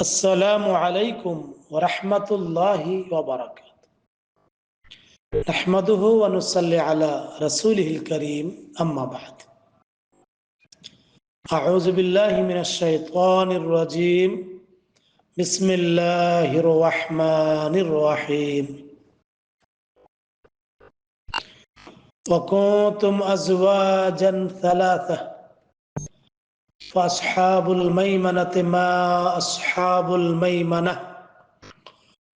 السلام عليكم ورحمة الله وبركاته. نحمده ونصلي على رسوله الكريم أما بعد. أعوذ بالله من الشيطان الرجيم. بسم الله الرحمن الرحيم. وكنتم أزواجا ثلاثة. فأصحاب الميمنة ما أصحاب الميمنة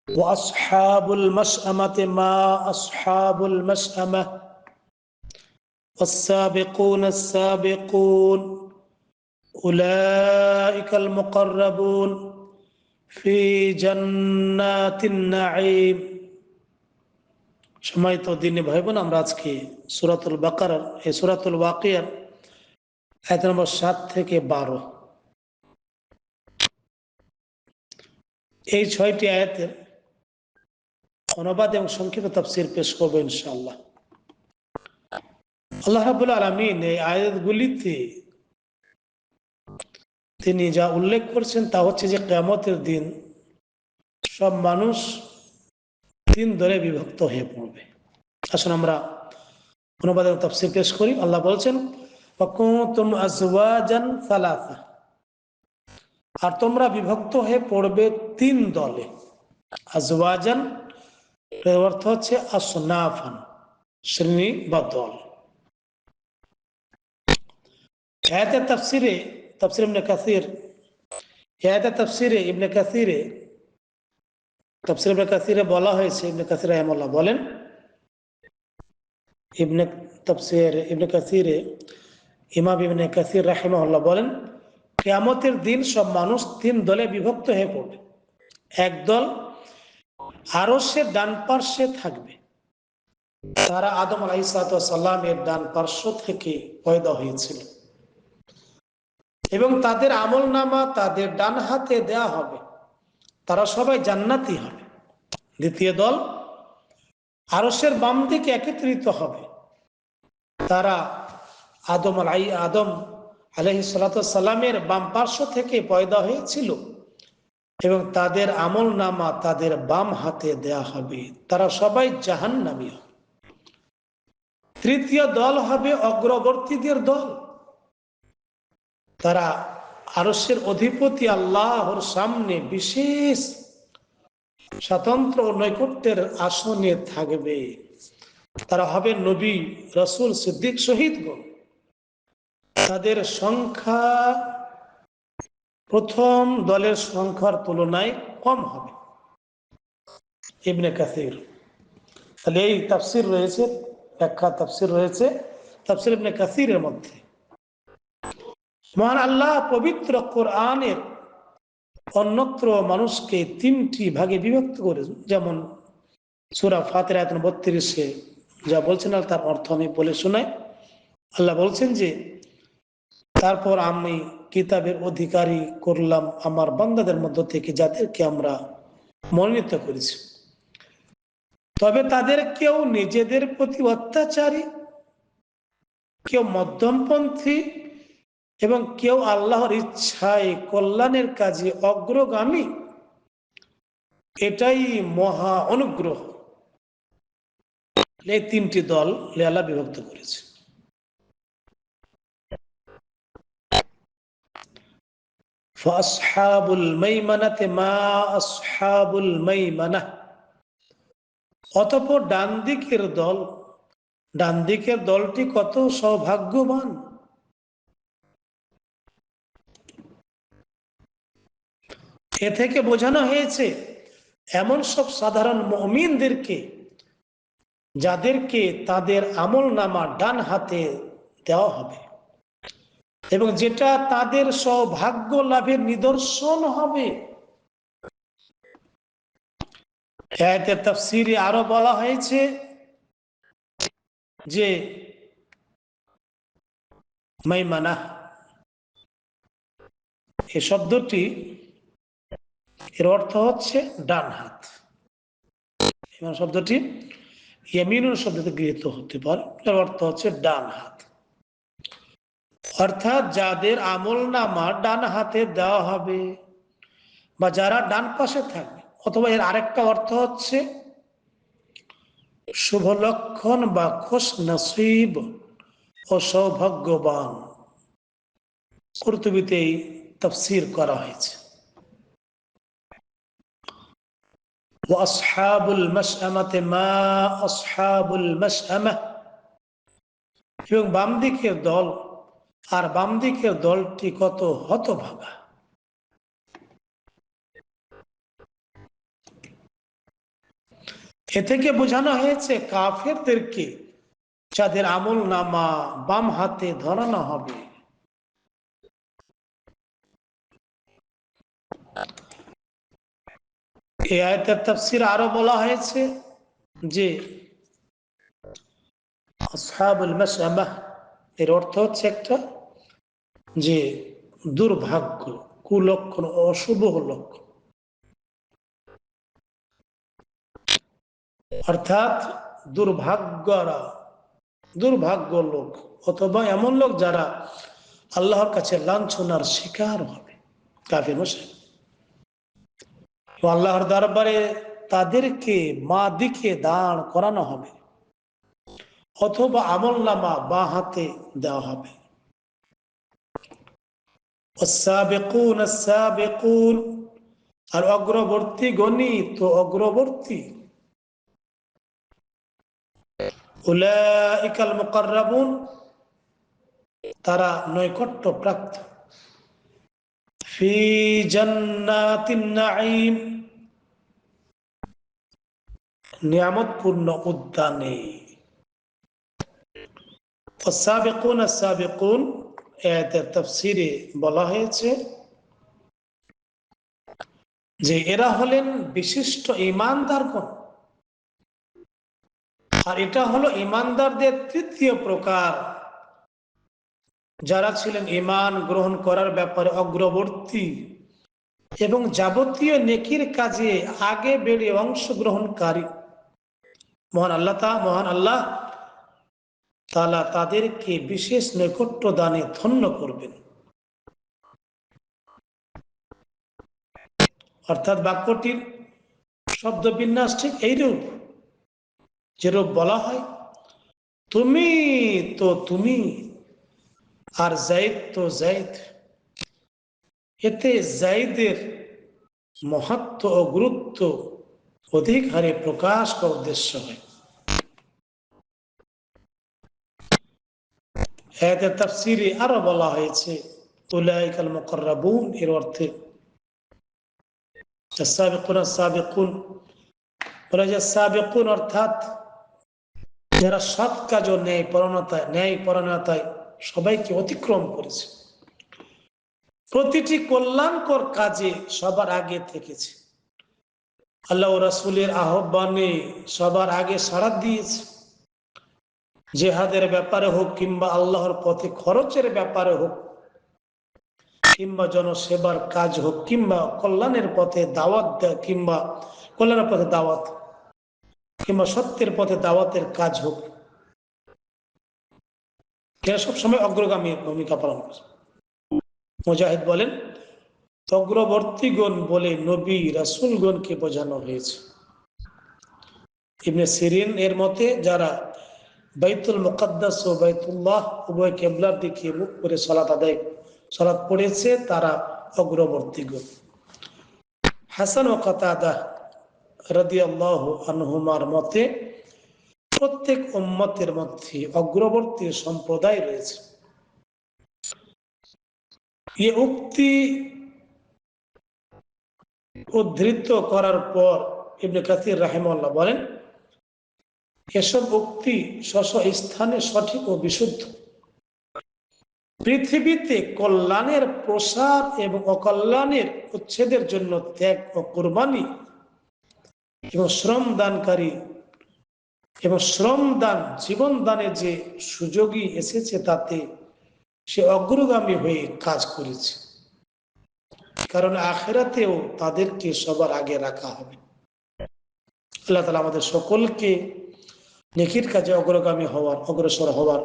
وأصحاب المشأمة ما أصحاب المشأمة والسابقون السابقون أولئك المقربون في جنات النعيم সম্মানিত দিনী ভাই বোন আমরা আজকে সুরাতুল বাকার এই সুরাতুল ওয়াকিয়ার আয়াত নম্বর সাত থেকে বারো। এই ছয়টি আয়াতের অনুবাদ এবং সংক্ষিপ্ত তাফসির পেশ করব ইনশাআল্লাহ। আল্লাহ রাবুল আলমিন এই আয়াতগুলিতে তিনি যা উল্লেখ করছেন তা হচ্ছে যে কেমতের দিন সব মানুষ তিন দলে বিভক্ত হয়ে পড়বে। আসুন আমরা অনুবাদ এবং তাফসির পেশ করি। আল্লাহ বলছেন আর তোমরা বিভক্ত হয়ে পড়বে তিন দলে। আজওয়াজান অর্থ হচ্ছে আসনাফান, শ্রেণি বা দল। এতে তাফসিরে, তাফসির ইবনে কাসির, এতে তাফসিরে ইবনে কাসিরে, তাফসির ইবনে কাসিরে বলা হয়েছে, ইবনে কাসির রহমাল্লাহ বলেন, ইবনে তাফসির, ইবনে কাসিরে ইমাম ইবনে কাসির রাহিমাহুল্লাহ বলেন, কেয়ামতের দিন সব মানুষ তিন দলে বিভক্ত হয়ে পড়বে। একদল আরও সে ডান পার্শ্বে থাকবে। তারা আদম আলাইসালামের ডান পার্শ্ব থেকে পয়দা হয়েছিল। এবং তাদের আমল নামা তাদের ডান হাতে দেয়া হবে। তারা সবাই জান্নাতি হবে। দ্বিতীয় দল আরসের বাম দিকে একত্রিত হবে। তারা আদম আলাই, আদম আলহি সালামের বাম পার্শ্ব থেকে পয়দা হয়েছিল এবং তাদের আমল নামা তাদের বাম হাতে দেয়া হবে। তারা সবাই জাহান নামি তৃতীয় দল হবে অগ্রবর্তীদের দল। তারা আরসের অধিপতি আল্লাহর সামনে বিশেষ স্বতন্ত্র নৈকট্যের আসনে থাকবে। তারা হবে নবী, রসুল, সিদ্দিক, শহীদগণ। তাদের সংখ্যা প্রথম দলের সংখ্যার তুলনায় কম হবে। ইবনে কাসির। তাহলে এই তাফসির রয়েছে, ব্যাখ্যা তাফসির রয়েছে। তাফসির ইবনে কাসিরের মধ্যে। মহান আল্লাহ পবিত্র কোরআনের অন্যত্র মানুষকে তিনটি ভাগে বিভক্ত করে, যেমন সুরা ফাতের আয়তন বত্রিশে যা বলছেন তার অর্থ আমি বলে শোনাই। আল্লাহ বলছেন যে তারপর আমি কিতাবের অধিকারী করলাম আমার বান্দাদের মধ্য থেকে, যাদেরকে আমরা মনোনীত করেছি। তবে তাদের কেউ নিজেদের প্রতি অত্যাচারী, কেউ মধ্যমপন্থী এবং কেউ আল্লাহর ইচ্ছায় কল্যাণের কাজে অগ্রগামী, এটাই মহা অনুগ্রহ। এই তিনটি দল লেলা বিভক্ত করেছে। অতপর ডান দিকের দল ডান দিকের দলটি কত সৌভাগ্যবান। এ থেকে বোঝানো হয়েছে, এমন সব সাধারণ মমিনদেরকে, যাদেরকে তাদের আমল নামা ডান হাতে দেওয়া হবে। এবং যেটা তাদের সৌভাগ্য লাভের নিদর্শন হবে। তফসিরে আরও বলা হয়েছে যে, মাইমানা, এ শব্দটি এর অর্থ হচ্ছে ডান হাত। শব্দটি ইয়ামিনুর শব্দতে গৃহীত হতে পারে, এর অর্থ হচ্ছে ডান হাত। অর্থাৎ যাদের আমল নামা ডান হাতে দেওয়া হবে বা যারা ডান পাশে থাকবে, অথবা এর আরেকটা অর্থ হচ্ছে শুভ লক্ষণ বা খোস নসিব ও সৌভাগ্যবান। কর্তুবিতেই তফসির করা হয়েছে। মা এবং বাম দিকের দল আর বাম দিকের দলটি কত হতভাগা? এ থেকে বোঝানো হয়েছে কাফেরদেরকে যাদের আমল নামা বাম হাতে ধরানো হবে। এই আয়তের তাফসির আরও বলা হয়েছে যে এর অর্থ হচ্ছে একটা যে দুর্ভাগ্য, কুলক্ষণ, অশুভ লক্ষণ। অর্থাৎ দুর্ভাগ্যরা, দুর্ভাগ্য লোক অথবা এমন লোক যারা আল্লাহর কাছে লাঞ্ছনার শিকার হবে, কাফির মুশরিক। আল্লাহর দরবারে তাদেরকে মা দিকে দাঁড় করানো হবে। অথবা আমল নামা বা হাতে দেওয়া হবে। আর অগ্রবর্তী গণিত ও অগ্রবর্তী। উলাইকাল মুকাররাবুন। তারা নৈকট্য প্রাপ্ত। ফি নিয়ামতপূর্ণ উদ্যানে। সাবেকুন আর সাবেকুন এতে তফসিরে বলা হয়েছে যে এরা হলেন বিশিষ্ট ইমানদারগণ আর এটা হলো ইমানদারদের তৃতীয় প্রকার। যারা ছিলেন ইমান গ্রহণ করার ব্যাপারে অগ্রবর্তী এবং যাবতীয় নেকির কাজে আগে বেড়ে অংশগ্রহণকারী। মহান আল্লাহ তা, মহান আল্লাহ তালা তাদেরকে বিশেষ নৈকট্য দানে ধন্য করবেন। অর্থাৎ বাক্যটির শব্দ বিন্যাস ঠিক এইরূপ। যেরূপ বলা হয়, তুমি তো তুমি, আর জাইদ তো জাইদ এতে জাইদের মহত্ব ও গুরুত্ব অধিক হারে প্রকাশ করার উদ্দেশ্য হয়। এতে তাফসিরে আরও বলা হয়েছে, উলাইকাল মুকাররাবুন এর অর্থে। সাবিকুন সাবিকুন বলা যায় সাবিকুন অর্থাৎ যারা সৎ কাজ ও ন্যায় পরণতায় ন্যায় পরণতায় সবাইকে অতিক্রম করেছে। প্রতিটি কল্যাণকর কাজে সবার আগে থেকেছে। আল্লাহ রাসুলের আহ্বানে সবার আগে সাড়া দিয়েছে। জেহাদের ব্যাপারে হোক কিংবা আল্লাহর পথে খরচের ব্যাপারে হোক, কিংবা জনসেবার কাজ হোক, কিংবা কল্যাণের পথে দাওয়াত কিংবা কল্যাণের পথে দাওয়াত, কিংবা সত্যের পথে দাওয়াতের কাজ হোক, এরা সবসময় অগ্রগামী ভূমিকা পালন করে মুজাহিদ বলেন, অগ্রবর্তীগণ বলে নবী রাসুলগণকে বোঝানো হয়েছে। ইবনে সিরিন এর মতে, যারা বাইতুল মুকদ্দাস ও বাইতুল্লাহ উভয় কেবলার দিকে মুখ করে সলাত আদায়, সলাত পড়েছে তারা অগ্রবর্তীগণ। হাসান ও কাতাদা রাদিয়াল্লাহু আনহুমার মতে, প্রত্যেক উম্মতের মধ্যে অগ্রবর্তী সম্প্রদায় রয়েছে। এ উক্তি উদ্ধৃত করার পর ইবনে কাসির রাহেমাল্লাহ বলেন এসব উক্তি স্ব স্থানে সঠিক ও বিশুদ্ধ। পৃথিবীতে কল্যাণের প্রসার এবং অকল্যাণের উচ্ছেদের জন্য ত্যাগ ও কোরবানি এবং শ্রম দানকারী এবং শ্রম দান জীবন দানের যে সুযোগই এসেছে তাতে সে অগ্রগামী হয়ে কাজ করেছে। কারণ আখেরাতেও তাদেরকে সবার আগে রাখা হবে। আল্লাহ তালা আমাদের সকলকে নেকির কাজে অগ্রগামী হওয়ার, অগ্রসর হওয়ার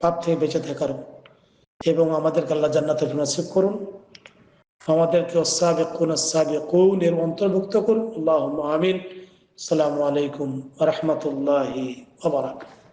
পাপ থেকে বেঁচে থাকার। এবং আমাদেরকে আল্লাহ জান্নাতের নাসিব করুন। আমাদেরকে সাবেকুন সাবেকুন এর অন্তর্ভুক্ত করুন। আল্লাহ আমিন। সালামু আলাইকুম রহমতুল্লাহ আবরাকাত